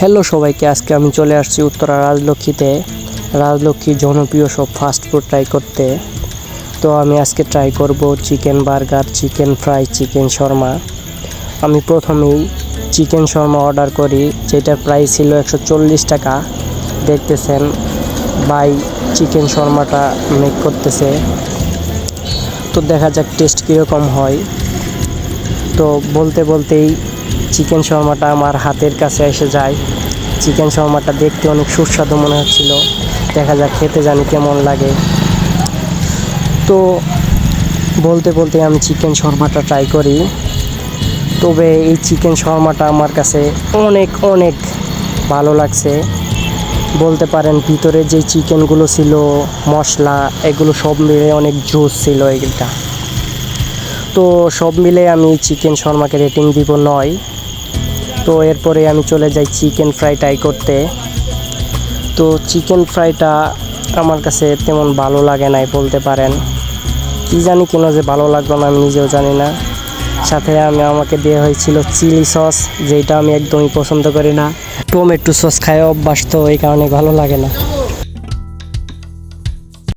Hello সবাইকে, আজকে আমি চলে আসছি উত্তরা রাজলক্ষ্মীতে। রাজলক্ষ্মীর জনপ্রিয় সব ফাস্ট ফুড ট্রাই করতে। তো আমি আজকে ট্রাই করব chicken burger chicken fry chicken shawarma আমি প্রথমেই চিকেন শর্মা অর্ডার করি যেটার প্রাইস ছিল একশো চল্লিশ টাকা। দেখতেছেন বাই চিকেন শর্মাটা মেক করতেছে। তো দেখা যাক টেস্ট কীরকম হয়। তো বলতে বলতেই চিকেন শর্মাটা আমার হাতের কাছে এসে যায়। চিকেন শর্মাটা দেখতে অনেক সুস্বাদু মনে হচ্ছিল। দেখা যাক খেতে জানি কেমন লাগে। তো বলতে বলতে আমি চিকেন শর্মাটা ট্রাই করি। তবে এই চিকেন শর্মাটা আমার কাছে অনেক অনেক ভালো লাগছে। বলতে পারেন ভিতরে যে চিকেনগুলো ছিল, মশলা, এগুলো সব মিলে অনেক জুস ছিল এইটা। তো সব মিলে আমি চিকেন শর্মাকে রেটিং দিব নয়। তো এরপরে আমি চলে যাই চিকেন ফ্রাই ট্রাই করতে। তো চিকেন ফ্রাইটা আমার কাছে তেমন ভালো লাগে নাই বলতে পারেন। কি জানি কেন যে ভালো লাগল না, আমি নিজেও জানি না। সাথে আমি, আমাকে দেওয়া হয়েছিল চিলি সস যেটা আমি একদমই পছন্দ করি না। টমেটো সস খায় অভ্যাস তো এই কারণে ভালো লাগে না।